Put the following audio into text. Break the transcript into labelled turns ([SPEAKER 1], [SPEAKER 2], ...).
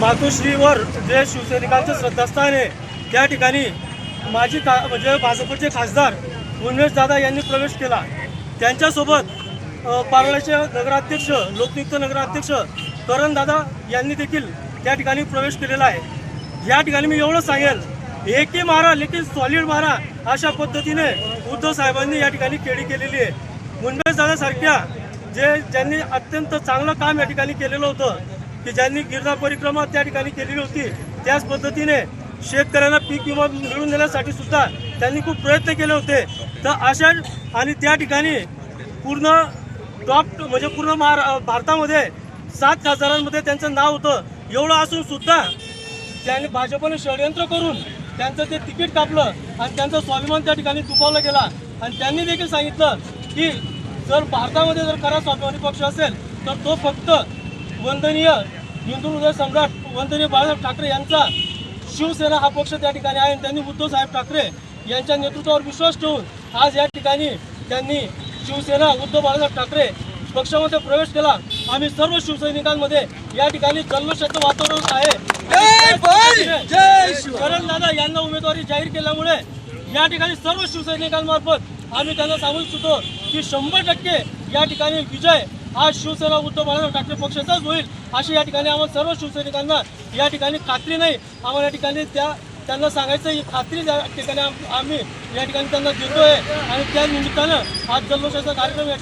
[SPEAKER 1] मातोश्रीवर जे शिवसैनिकांचं श्रद्धास्थान आहे त्या ठिकाणी माजी का म्हणजे भाजपचे खासदार उन्मेश दादा यांनी प्रवेश केला. त्यांच्यासोबत अ, पारोळ्याचे नगराध्यक्ष लोकनियुक्त नगराध्यक्ष करण दादा यांनी देखील त्या ठिकाणी प्रवेश केलेला आहे. या ठिकाणी मी एवढं सांगेल एकी मारा लेकिन सॉलिड मारा अशा पद्धतीने उद्धव साहेबांनी या ठिकाणी केळी केलेली आहे. मुंबई दादासारख्या जे ज्यांनी अत्यंत चांगलं काम या ठिकाणी केलेलं होतं की ज्यांनी गिरणार परिक्रमा त्या ठिकाणी केलेली होती त्याच पद्धतीने शेतकऱ्यांना पीक विमा मिळवून देण्यासाठी सुद्धा त्यांनी खूप प्रयत्न केले होते. तर अशा आणि त्या ठिकाणी पूर्ण टॉप म्हणजे पूर्ण महारा भारतामध्ये सात खासदारांमध्ये त्यांचं नाव होतं. एवढं असून सुद्धा त्यांनी भाजपने षडयंत्र करून त्यांचं ते तिकीट कापलं आणि त्यांचा स्वाभिमान त्या ठिकाणी दुखावला गेला. आणि त्यांनी देखील सांगितलं की जर भारतामध्ये जर खरा स्वाभिमानी पक्ष असेल तर तो फक्त वंदनीय हिंदू हृदय सम्राट वंदनीय बाळासाहेब ठाकरे यांचा शिवसेना हा पक्ष त्या ठिकाणी आहे. आणि त्यांनी उद्धव साहेब ठाकरे यांच्या नेतृत्वावर विश्वास ठेवून आज या ठिकाणी त्यांनी शिवसेना उद्धव बाळासाहेब ठाकरे पक्षामध्ये प्रवेश केला. आम्ही सर्व शिवसैनिकांमध्ये या ठिकाणी जल्लोषाचं वातावरण आहे. शरण दादा यांना उमेदवारी जाहीर केल्यामुळे या ठिकाणी सर्व शिवसैनिकांमार्फत आम्ही त्यांना सांगू इच्छितो की शंभर टक्के या ठिकाणी विजय हा शिवसेना उद्धव बाळासाहेब ठाकरे पक्षाचाच होईल अशी या ठिकाणी आम्हाला सर्व शिवसैनिकांना या ठिकाणी खात्री नाही. आम्हाला या ठिकाणी त्या त्यांना सांगायचं ही खात्री त्या ठिकाणी आम्ही या ठिकाणी त्यांना देतोय. आणि त्या निमित्तानं आज जल्लोषाचा कार्यक्रम या